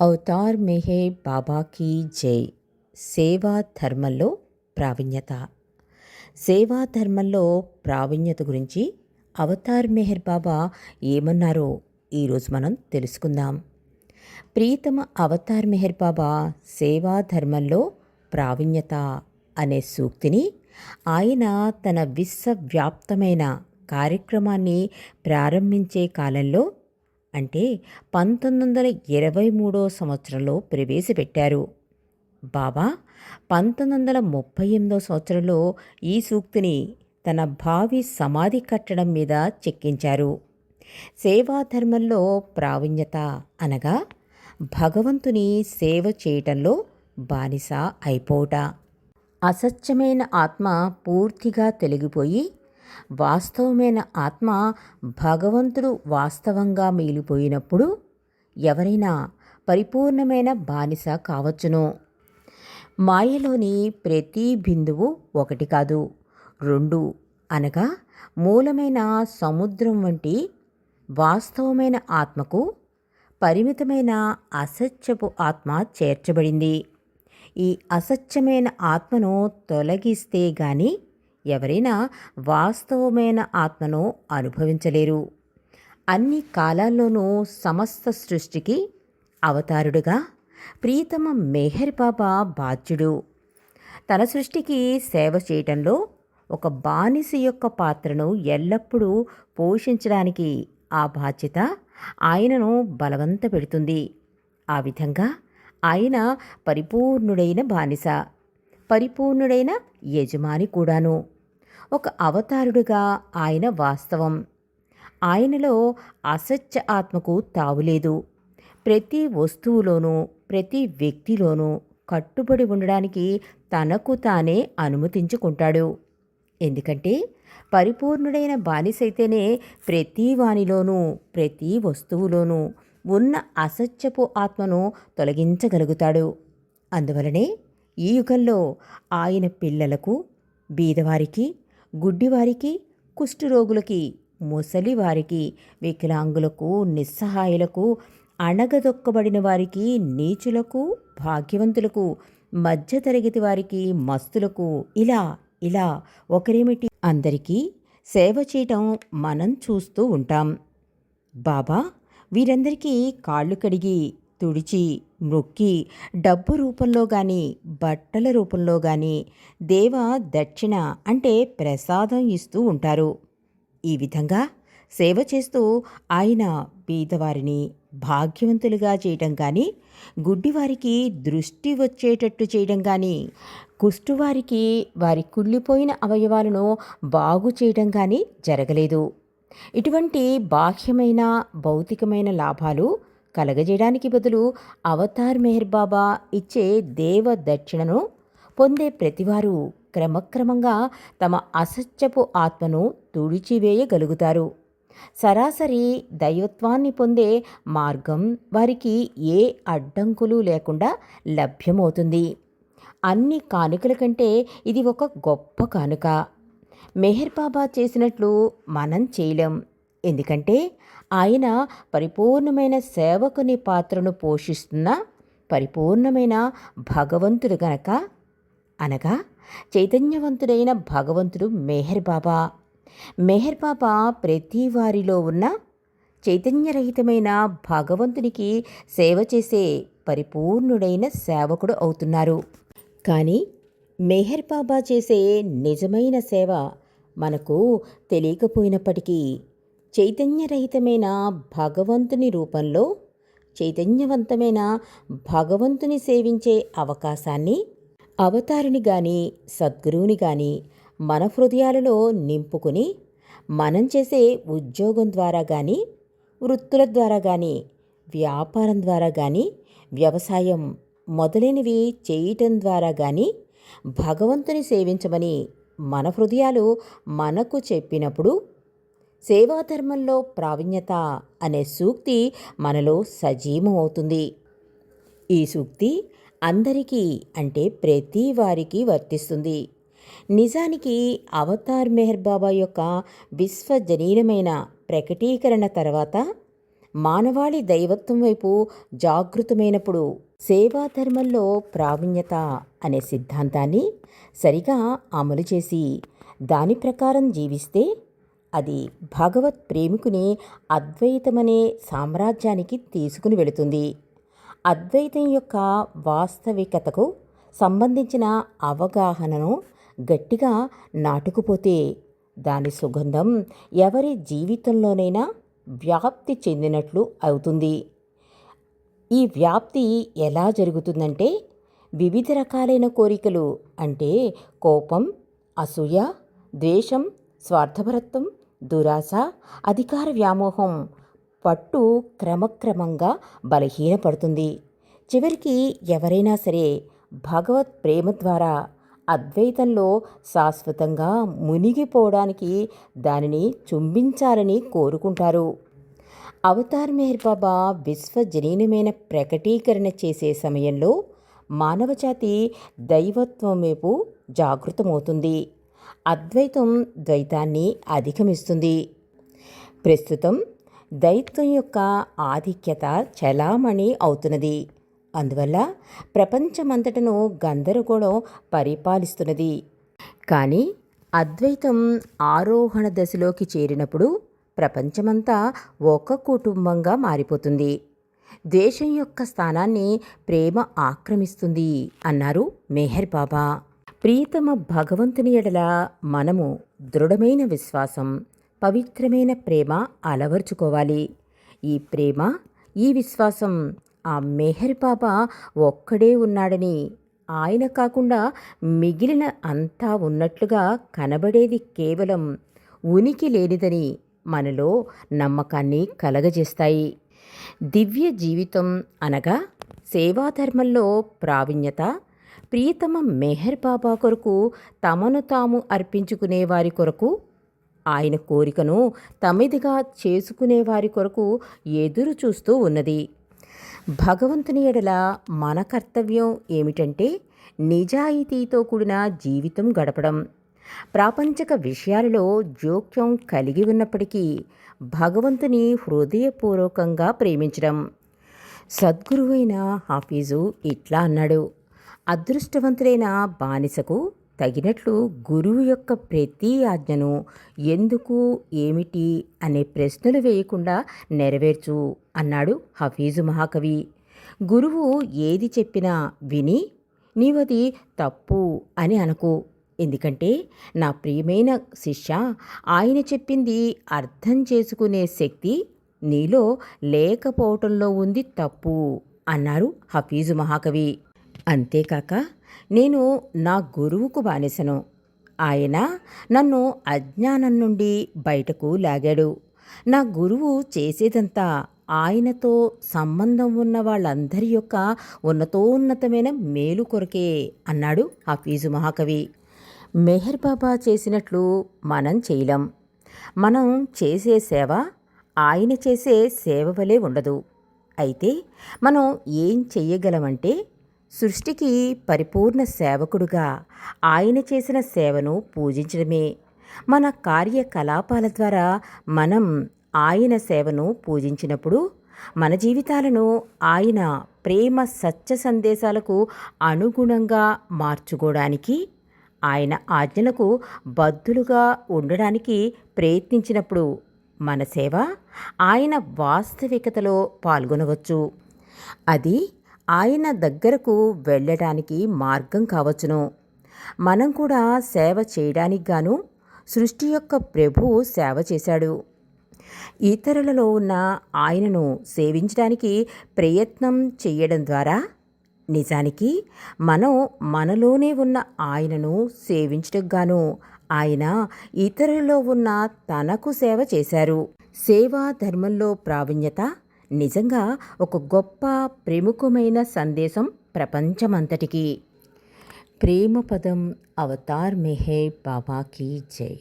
Avatar మెహే బాబాకి జై. సేవా ధర్మంలో ప్రావీణ్యత. సేవా ధర్మంలో ప్రావీణ్యత గురించి అవతార్ మెహర్ బాబా ఏమన్నారో ఈరోజు మనం తెలుసుకుందాం. ప్రీతమ అవతార్ మెహర్ బాబా సేవా ధర్మంలో ప్రావీణ్యత అనే సూక్తిని ఆయన తన విశ్వవ్యాప్తమైన కార్యక్రమాన్ని ప్రారంభించే కాలంలో అంటే పంతొమ్మిది వందల ఇరవై మూడో సంవత్సరంలో ప్రవేశపెట్టారు. బాబా పంతొమ్మిది వందల ముప్పై ఎనిమిదో సంవత్సరంలో ఈ సూక్తిని తన భావి సమాధి కట్టడం మీద చెక్కించారు. సేవాధర్మంలో ప్రావీణ్యత అనగా భగవంతుని సేవ చేయటంలో బానిస అయిపోట అసత్యమైన ఆత్మ పూర్తిగా తొలగిపోయి వాస్తవమైన ఆత్మ భగవంతుడు వాస్తవంగా మిగిలిపోయినప్పుడు ఎవరైనా పరిపూర్ణమైన బానిస కావచ్చును. మాయలోని ప్రతి బిందువు ఒకటి కాదు రెండు అనగా మూలమైన సముద్రం వంటి వాస్తవమైన ఆత్మకు పరిమితమైన అసత్యపు ఆత్మ చేర్చబడింది. ఈ అసత్యమైన ఆత్మను తొలగిస్తే గాని ఎవరైనా వాస్తవమైన ఆత్మను అనుభవించలేరు. అన్ని కాలాల్లోనూ సమస్త సృష్టికి అవతారుడుగా ప్రీతమ మెహర్ బాబా బాధ్యుడు. తన సృష్టికి సేవ చేయటంలో ఒక బానిస యొక్క పాత్రను ఎల్లప్పుడూ పోషించడానికి ఆ బాధ్యత ఆయనను బలవంత పెడుతుంది ఆ విధంగా ఆయన పరిపూర్ణుడైన బానిస. పరిపూర్ణుడైన యజమాని కూడాను. ఒక అవతారుడుగా ఆయన వాస్తవం. ఆయనలో అసత్య ఆత్మకు తావులేదు ప్రతి వస్తువులోనూ ప్రతి వ్యక్తిలోనూ కట్టుబడి ఉండడానికి తనకు తానే అనుమతించుకుంటాడు. ఎందుకంటే పరిపూర్ణుడైన బానిసైతేనే ప్రతి వానిలోనూ ప్రతి వస్తువులోనూ ఉన్న అసత్యపు ఆత్మను తొలగించగలుగుతాడు. అందువలనే ఈ యుగంలో ఆయన పిల్లలకు బీదవారికి గుడ్డివారికి కుష్ఠరోగులకి ముసలివారికి వికలాంగులకు నిస్సహాయులకు అణగదొక్కబడిన వారికి నీచులకు భాగ్యవంతులకు మధ్యతరగతి వారికి మస్తులకు ఇలా ఇలా ఒకరేమిటి? అందరికీ సేవ చేయటం మనం చూస్తూ ఉంటాం. బాబా వీరందరికీ కాళ్ళు కడిగి తుడిచి మొక్కి డబ్బు రూపంలో కానీ బట్టల రూపంలో కానీ దేవ దక్షిణ అంటే ప్రసాదం ఇస్తూ ఉంటారు. ఈ విధంగా సేవ చేస్తూ ఆయన బీదవారిని భాగ్యవంతులుగా చేయడం కానీ గుడ్డివారికి దృష్టి వచ్చేటట్టు చేయడం కానీ కుష్టువారికి వారి కుళ్ళిపోయిన అవయవాలను బాగు చేయడం కానీ జరగలేదు. ఇటువంటి బాహ్యమైన భౌతికమైన లాభాలు కలగజేయడానికి బదులు అవతార్ మెహర్ బాబా ఇచ్చే దేవ దక్షిణను పొందే ప్రతివారు క్రమక్రమంగా తమ అసత్యపు ఆత్మను తుడిచివేయగలుగుతారు. సరాసరి దైవత్వాన్ని పొందే మార్గం వారికి ఏ అడ్డంకులు లేకుండా లభ్యమవుతుంది. అన్ని కానుకల కంటే ఇది ఒక గొప్ప కానుక. మెహర్ బాబా చేసినట్లు మనం చేయలేం. ఎందుకంటే ఆయన పరిపూర్ణమైన సేవకుని పాత్రను పోషిస్తున్న పరిపూర్ణమైన భగవంతుడు గనక? అనగా చైతన్యవంతుడైన భగవంతుడు మెహర్ బాబా. మెహర్ బాబా ప్రతి వారిలో ఉన్న చైతన్యరహితమైన భగవంతునికి సేవ చేసే పరిపూర్ణుడైన సేవకుడు అవుతున్నారు. కానీ మెహర్ బాబా చేసే నిజమైన సేవ మనకు తెలియకపోయినప్పటికీ చైతన్యరహితమైన భగవంతుని రూపంలో చైతన్యవంతమైన భగవంతుని సేవించే అవకాశాన్ని అవతారిని గాని సద్గురువుని గాని మన హృదయాలలో నింపుకుని మనం చేసే ఉద్యోగం ద్వారా కానీ వృత్తుల ద్వారా కానీ వ్యాపారం ద్వారా కానీ వ్యవసాయం మొదలైనవి చేయటం ద్వారా కానీ భగవంతుని సేవించమని మన హృదయాలు మనకు చెప్పినప్పుడు సేవాధర్మంలో ప్రావీణ్యత అనే సూక్తి మనలో సజీవం అవుతుంది. ఈ సూక్తి అందరికీ అంటే ప్రతి వారికి వర్తిస్తుంది. నిజానికి అవతార్ మెహర్ బాబా యొక్క విశ్వజనీనమైన ప్రకటీకరణ తర్వాత మానవాళి దైవత్వం వైపు జాగృతమైనప్పుడు సేవా ధర్మంలో ప్రావీణ్యత అనే సిద్ధాంతాన్ని సరిగా అమలు చేసి దాని ప్రకారం జీవిస్తే అది భగవత్ ప్రేమికుని అద్వైతమనే సామ్రాజ్యానికి తీసుకుని వెళుతుంది. అద్వైతం యొక్క వాస్తవికతకు సంబంధించిన అవగాహనను గట్టిగా నాటుకుపోతే దాని సుగంధం ఎవరి జీవితంలోనైనా వ్యాప్తి చెందినట్లు అవుతుంది. ఈ వ్యాప్తి ఎలా జరుగుతుందంటే వివిధ రకాలైన కోరికలు అంటే కోపం అసూయ ద్వేషం స్వార్థపరత్వం దురాశ అధికార వ్యామోహం పట్టు క్రమక్రమంగా బలహీనపడుతుంది. చివరికి ఎవరైనా సరే భగవత్ ప్రేమ ద్వారా అద్వైతంలో శాశ్వతంగా మునిగిపోవడానికి దానిని చుంబించాలని కోరుకుంటారు. అవతార్ మెహర్ బాబా విశ్వజనీనమైన ప్రకటీకరణ చేసే సమయంలో మానవజాతి దైవత్వం వైపు జాగృతమవుతుంది. అద్వైతం ద్వైతాన్ని అధిగమిస్తుంది ప్రస్తుతం దైత్వం యొక్క ఆధిక్యత చలామణి అవుతున్నది. అందువల్ల ప్రపంచమంతటను గందరగోళం పరిపాలిస్తున్నది. కానీ అద్వైతం ఆరోహణ దశలోకి చేరినప్పుడు ప్రపంచమంతా ఒక కుటుంబంగా మారిపోతుంది. ద్వేషం యొక్క స్థానాన్ని ప్రేమ ఆక్రమిస్తుంది అన్నారు మెహర్ బాబా. ప్రియతమ భగవంతుని ఎడల మనము దృఢమైన విశ్వాసం పవిత్రమైన ప్రేమ అలవర్చుకోవాలి. ఈ ప్రేమ ఈ విశ్వాసం ఆ మెహర్ బాబా ఒక్కడే ఉన్నాడని ఆయన కాకుండా మిగిలిన అంతా ఉన్నట్లుగా కనబడేది కేవలం ఉనికి లేనిదని మనలో నమ్మకాన్ని కలగజేస్తాయి. దివ్య జీవితం అనగా సేవాధర్మంలో ప్రావీణ్యత ప్రియతమ మెహర్ బాబా కొరకు తమను తాము అర్పించుకునే వారి కొరకు ఆయన కోరికను తమిదిగా చేసుకునే వారి కొరకు ఎదురు చూస్తూ ఉన్నది. భగవంతుని ఎడల మన కర్తవ్యం ఏమిటంటే నిజాయితీతో కూడిన జీవితం గడపడం. ప్రాపంచక విషయాలలో జోక్యం కలిగి ఉన్నప్పటికీ భగవంతుని హృదయపూర్వకంగా ప్రేమించడం. సద్గురువైన హాఫీజు ఇట్లా అన్నాడు. అదృష్టవంతులైన బానిసకు తగినట్లు గురువు యొక్క ప్రతి ఆజ్ఞను ఎందుకు ఏమిటి అనే ప్రశ్నలు వేయకుండా నెరవేర్చు అన్నాడు హఫీజు మహాకవి. గురువు ఏది చెప్పినా విని నీవది తప్పు అని అనుకో. ఎందుకంటే నా ప్రియమైన శిష్య ఆయన చెప్పింది అర్థం చేసుకునే శక్తి నీలో లేకపోవటంలో ఉంది తప్పు అన్నారు హఫీజు మహాకవి. అంతేకాక నేను నా గురువుకు బానిసను. ఆయన నన్ను అజ్ఞానం నుండి బయటకు లాగాడు. నా గురువు చేసేదంతా ఆయనతో సంబంధం ఉన్న వాళ్ళందరి యొక్క ఉన్నతోన్నతమైన మేలు కొరకే అన్నాడు హఫీజు మహాకవి. మెహర్ బాబా చేసినట్లు మనం చేయలేం. మనం చేసే సేవ ఆయన చేసే సేవ వలె ఉండదు. అయితే మనం ఏం చెయ్యగలమంటే సృష్టికి పరిపూర్ణ సేవకుడుగా ఆయన చేసిన సేవను పూజించడమే. మన కార్యకలాపాల ద్వారా మనం ఆయన సేవను పూజించినప్పుడు మన జీవితాలను ఆయన ప్రేమ సత్య సందేశాలకు అనుగుణంగా మార్చుకోవడానికి ఆయన ఆజ్ఞలకు బద్దులుగా ఉండడానికి ప్రయత్నించినప్పుడు మన సేవ ఆయన వాస్తవికతలో పాల్గొనవచ్చు. అది ఆయన దగ్గరకు వెళ్ళడానికి మార్గం కావచ్చును. మనం కూడా సేవ చేయడానికి గాను సృష్టి యొక్క ప్రభు సేవ చేశాడు. ఇతరులలో ఉన్న ఆయనను సేవించడానికి ప్రయత్నం చేయడం ద్వారా నిజానికి మనం మనలోనే ఉన్న ఆయనను సేవించటం గాను ఆయన ఇతరులలో ఉన్న తనకు సేవ చేశారు. సేవా ధర్మంలో ప్రావీణ్యత నిజంగా ఒక గొప్ప ప్రముఖమైన సందేశం ప్రపంచమంతటికీ. ప్రేమ పదం అవతార్ మెహే బాబాకి జై.